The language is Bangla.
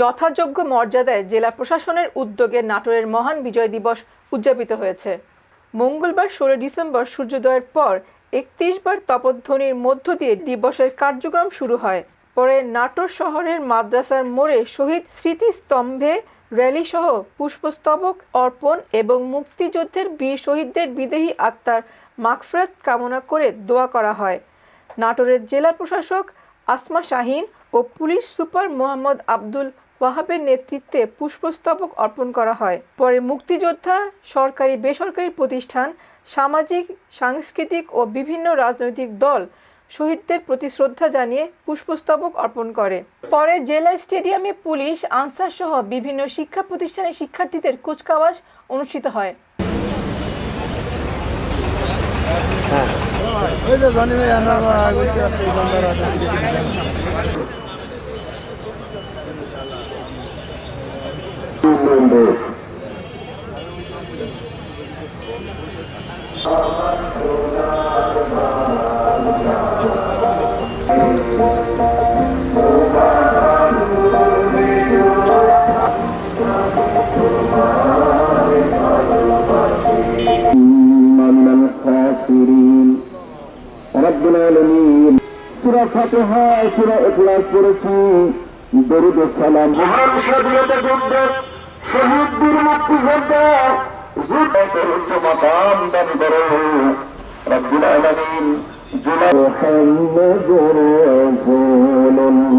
যথাযোগ্য মর্যাদায় জেলা প্রশাসনের উদ্যোগে নাটোরের মহান বিজয় দিবস উদযাপিত হয়েছে। মঙ্গলবার ষোলো ডিসেম্বর সূর্যোদয়ের পর একত্রিশ বার তপধ্বনির মধ্য দিয়ে দিবসের কার্যক্রম শুরু হয়। পরে নাটোর শহরের মাদ্রাসার মোড়ে শহীদ স্মৃতিস্তম্ভে র্যালি সহ পুষ্পস্তবক অর্পণ এবং মুক্তিযুদ্ধের বীর শহীদদের বিদেহী আত্মার মাগফিরাত কামনা করে দোয়া করা হয়। নাটোরের জেলা প্রশাসক আসমা শাহিন ও পুলিশ সুপার মোহাম্মদ আব্দুল ওয়াহাবের নেতৃত্বে পুষ্পস্তবক অর্পণ করা হয়। পরে মুক্তিযোদ্ধা, সরকারি, বেসরকারি প্রতিষ্ঠান, সামাজিক, সাংস্কৃতিক ও বিভিন্ন রাজনৈতিক দল শহীদদের প্রতি শ্রদ্ধা জানিয়ে পুষ্পস্তবক অর্পণ করে। পরে জেলা স্টেডিয়ামে পুলিশ, আনসার সহ বিভিন্ন শিক্ষা প্রতিষ্ঠানের শিক্ষার্থীদের কুচকাওয়াজ অনুষ্ঠিত হয়। ওই আগে সূরা ফাতিহা সূরা ইখলাস পড়েছি দরুদ সালাম। মহান স্বাধীনতা যুদ্ধ سجدہ زدہ سرد مقام دن کرو رب العالمین جلال محمد رسول اللہ